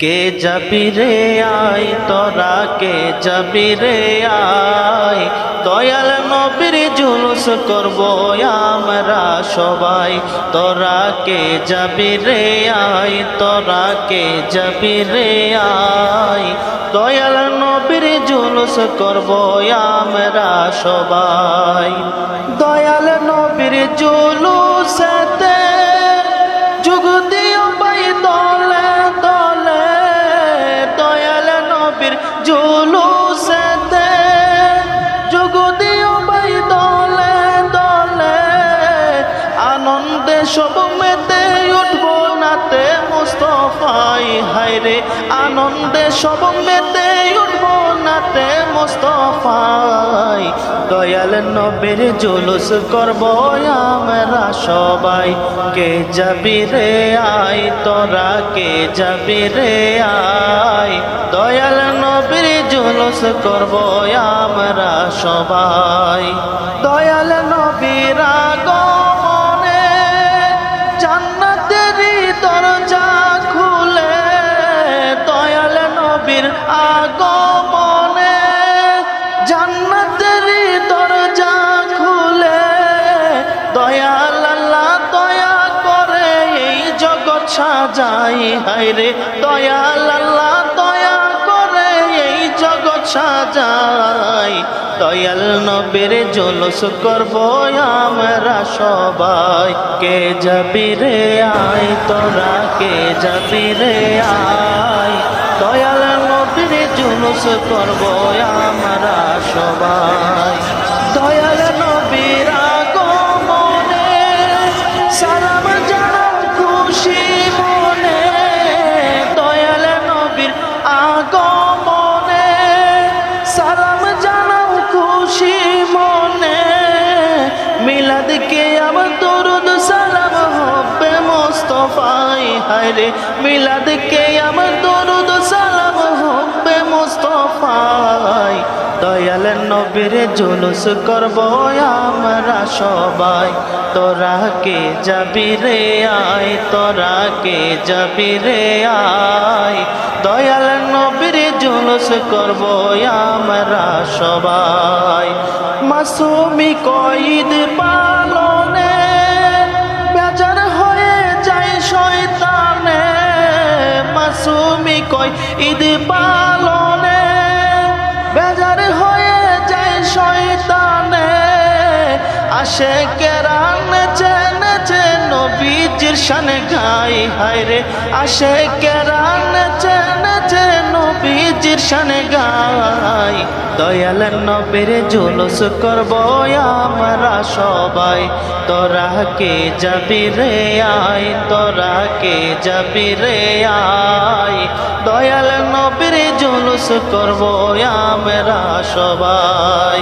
কে যাবি রে আই তোরা কে যাবি রে আই দয়াল নবীর জুলুস করব আমরা সবাই। তোরা কে যাবি রে আই তোরা কে যাবি রে আই দয়াল নবীর জুলুস করব আমরা সবাই। দয়াল নবীর জুলুসেতে যুগ পাই দলে দলে জুলুসেতে যুগ দিও পাই দলে দলে। আনন্দে সব মেতে উঠব নাতে মুস্তফাই, হায়রে। আনন্দে সব মেতে উঠবো নাতে মুস্তফাই। দয়াল নবীর জুলুস করব আমরা সবাই কে যাবি রে আই তোরা কে যাবি রে আই দয়াল নবীর জুলুস করব আমরা সবাই। দয়াল নবীর সাজাই, হায়রে দয়াল আল্লাহ, দয়া করে এই জগৎ সাজাই। দয়াল নবীর জলস করব আমরা সবাই। কে যাবি রে আই তোরা কে যাবি রে আই দয়াল নবীর জুলুস করব আমরা সবাই। মিলাদ কে আমার দরুদ সালাম হবে মোস্তফাই, হায়রে। মিলাদ কে আমার দরুদ সালাম হবে মোস্তফাই। দয়াল নবীর জুলুস করব আমরা সবাই। তোরা কে যাবি রে আয়, তোরা কে যাবি রে আয়। জুলুস করব আমরা সবাই। মাসুমি কইদ পালনে বেজার হয়ে যায় শয়তানে। মাসুমি কই ঈদ পালনে বেজার হয়ে যায় শয়তানে। আসে কেরান নেচে নবীজির শানে গাই, হায়রে। আসে কেরান নবীজির শানে গাই, দয়াল নবের জুলুস করব আমরা সবাই। তোরা কে যাবি রে আই, তোরা কে যাবি রে আই। দয়াল নবের জুলুস করব আমরা সবাই।